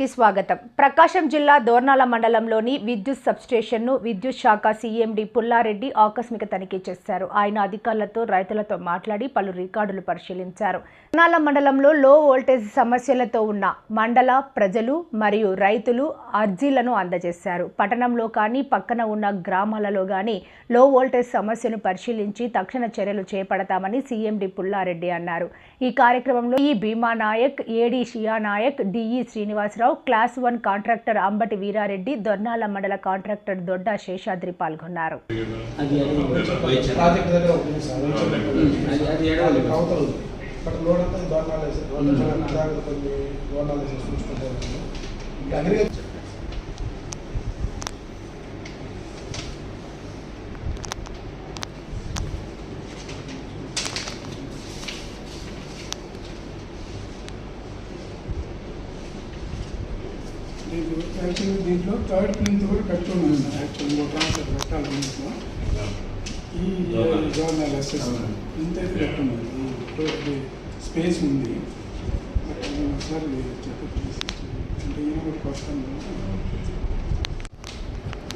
కి స్వాగతం. ప్రకాశం జిల్లా దోర్నాల మండలంలోని విద్యుత్ సబ్స్టేషన్ను విద్యుత్ శాఖ సీఎండి పుల్లారెడ్డి ఆకస్మిక తనిఖీ చేశారు. ఆయన అధికారులతో రైతులతో మాట్లాడి పలు రికార్డులు పరిశీలించారు. దోర్నాల మండలంలో లో వోల్టేజ్ సమస్యలతో ఉన్న మండల ప్రజలు మరియు రైతులు అర్జీలను అందజేశారు. పట్టణంలో కానీ పక్కన ఉన్న గ్రామాలలో కానీ లో వోల్టేజ్ సమస్యను పరిశీలించి తక్షణ చర్యలు చేపడతామని సీఎండి పుల్లారెడ్డి అన్నారు. ఈ కార్యక్రమంలో ఈ భీమా నాయక్ ఏడి షియా Nayak DE Srinivasarao class one contractor Ambati Veerareddy Dornala మండల కాంట్రాక్టర్ దొడ్డ శేషాద్రి పాల్గొన్నారు. అది దీంట్లో యాక్చువల్లీ దీంట్లో థర్డ్ ప్లింత్ కూడా పెట్టుకున్నాను సార్ యాక్చువల్లీ ఇంకో ట్రాన్స్ఫర్ పెట్టాలి దీంట్లో ఈ జోనల్ ఎస్ఎస్ ప్లింత్ అయితే పెట్టుకున్నాను ఈ ఇది స్పేస్ ఉంది బట్ నేను ఒకసారి చెప్పి అంటే ఈయన కూడా వస్తాను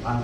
పాత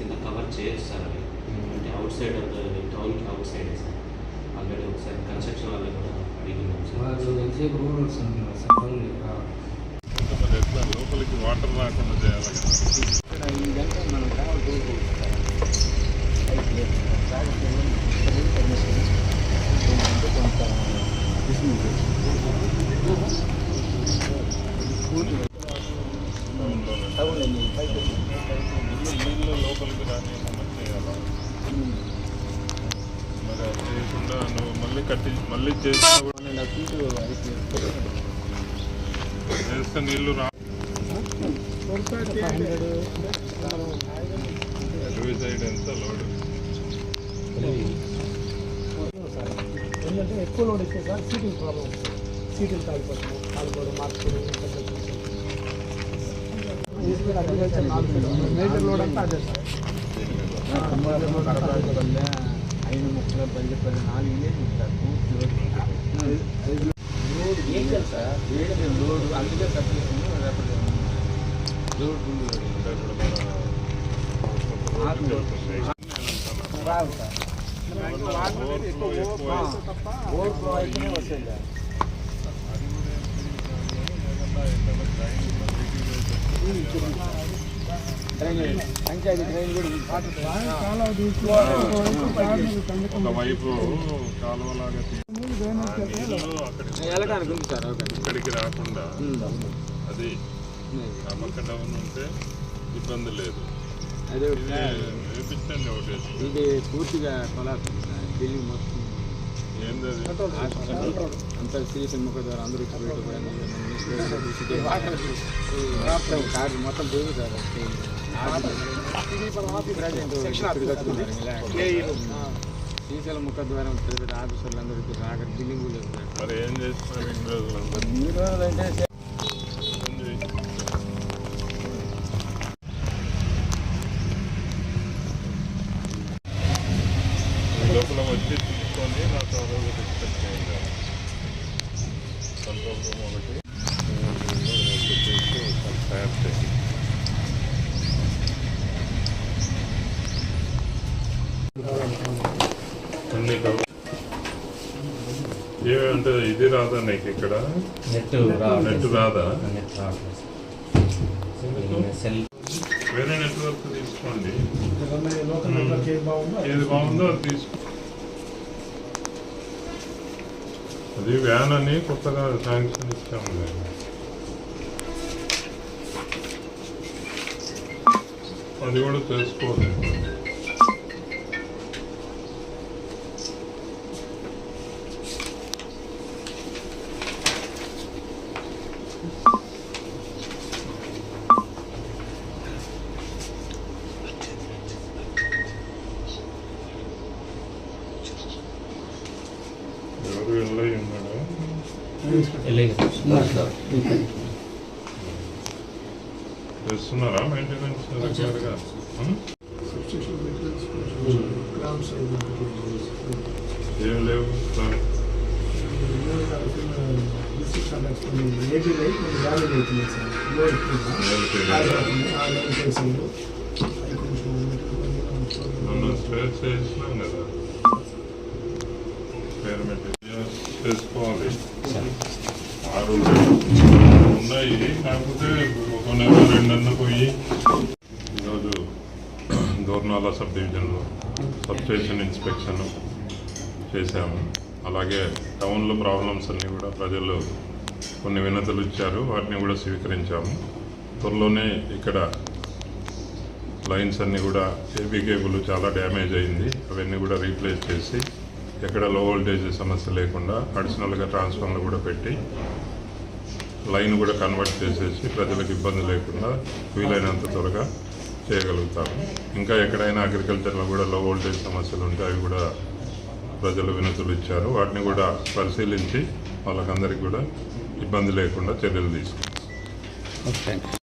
చేయొచ్చు సార్ అవి అంటే అవుట్ సైడ్ ఆఫ్ ద టౌన్కి అవుట్ సైడ్ సార్. ఆల్రెడీ ఒకసారి కన్స్ట్రక్షన్ వాళ్ళు కూడా అడిగినాం సార్. లోపలికి వాటర్ రాకుండా చేయాలి కదా. ఇదంతా మనం కావాలి నీళ్ళు లోపలికి రానియకుండా చేయాలా మరి అది చేయకుండా నువ్వు మళ్ళీ కట్టి మళ్ళీ చేస్తే నీళ్ళు రా. అటవీ సైడ్ ఎంత లోడ్? ఏంటంటే ఎక్కువ లోడ్ ఇస్తే సార్ సీటింగ్ ప్రాబ్లం సీటింగ్ కాలిపోతాము కాలిపోవడం మార్చుకోవడం ಅಗ್ರಿಕಲ್ಚರ್ ಮೇಜರ್ ಲೋಡ್ ಅಂತ ಅದೇ ಸರ್ ಸರಬರಾಜು ಬಂದೆ ಐದು ಮುಕ್ಕಲು ಬಂದು ಬಂದು ನಾಲ್ಕು ಏಜ್ ಇರ್ತಾರೆ ಲೋಡ್ ಏಜಲ್ ಸರ್ ಹೇಳಿದ್ರೆ load agriculture Rao sir over pro ಐಟನೇ ವಸ್ತು ಇಲ್ಲ ఒకవైపు కాలువలాగా ఇక్కడికి రాకుండా. అది డౌన్ ఉంటే ఇబ్బంది లేదు అదే ఇది వేపించండి ఒకటి ఇది పూర్తిగా కొలాబ్ బిల్డింగ్ మొత్తం అంత సీసన్ ముఖ ద్వారా అందరూ కార్డు మొత్తం పోయింది సార్ సీసీల పెద్ద ఆఫీసర్లు అందరూ ఇప్పుడు రాక బిల్డింగ్ లేదు మరి ఏం చేస్తున్నారు లోపల వచ్చి తీసుకొని నాకు చేయండి కంట్రోల్ రూమ్ ఒకటి. వచ్చేసి తయారు చేయండి అన్ని డౌ- ఏ అంటే ఇది రాదా నీకు ఇక్కడ? నెట్ నెట్ రాదా? వేరే నెట్వర్క్ తీసుకోండి. ఏది బాగుందో అది ఏది బాగుందో అది వ్యాన్ అని కొత్తగా శాంక్షన్ ఇచ్చాము నేను. అది కూడా చేసుకోవాలి చేస్తున్నారా మెయింటెనెన్స్ రెగ్యులర్గా ఏం లేవు చేసినాం కదా. మెటీరియల్ చేసుకోవాలి. ఆరు ఉన్నాయి కాకపోతే ఒక నెల రెండన్న పోయి ఈరోజు దోర్నాల సబ్ డివిజన్లో సబ్ స్టేషన్ ఇన్స్పెక్షన్ చేశాము. అలాగే టౌన్లో ప్రాబ్లమ్స్ అన్నీ కూడా ప్రజలు కొన్ని వినతులు ఇచ్చారు వాటిని కూడా స్వీకరించాము. త్వరలోనే ఇక్కడ లైన్స్ అన్నీ కూడా ఏబీ కేబుల్ చాలా డ్యామేజ్ అయింది అవన్నీ కూడా రీప్లేస్ చేసి ఎక్కడ లో వోల్టేజ్ సమస్య లేకుండా అడిషనల్గా ట్రాన్స్ఫార్మర్ కూడా పెట్టి లైన్ కూడా కన్వర్ట్ చేసేసి ప్రజలకు ఇబ్బంది లేకుండా వీలైనంత త్వరగా చేయగలుగుతాము ఇంకా ఎక్కడైనా అగ్రికల్చర్లో కూడా లో వోల్టేజ్ సమస్యలు ఉంటే అవి కూడా ప్రజలు వినతులు ఇచ్చారు. వాటిని కూడా పరిశీలించి వాళ్ళకందరికీ కూడా ఇబ్బంది లేకుండా చర్యలు తీసుకుంటాం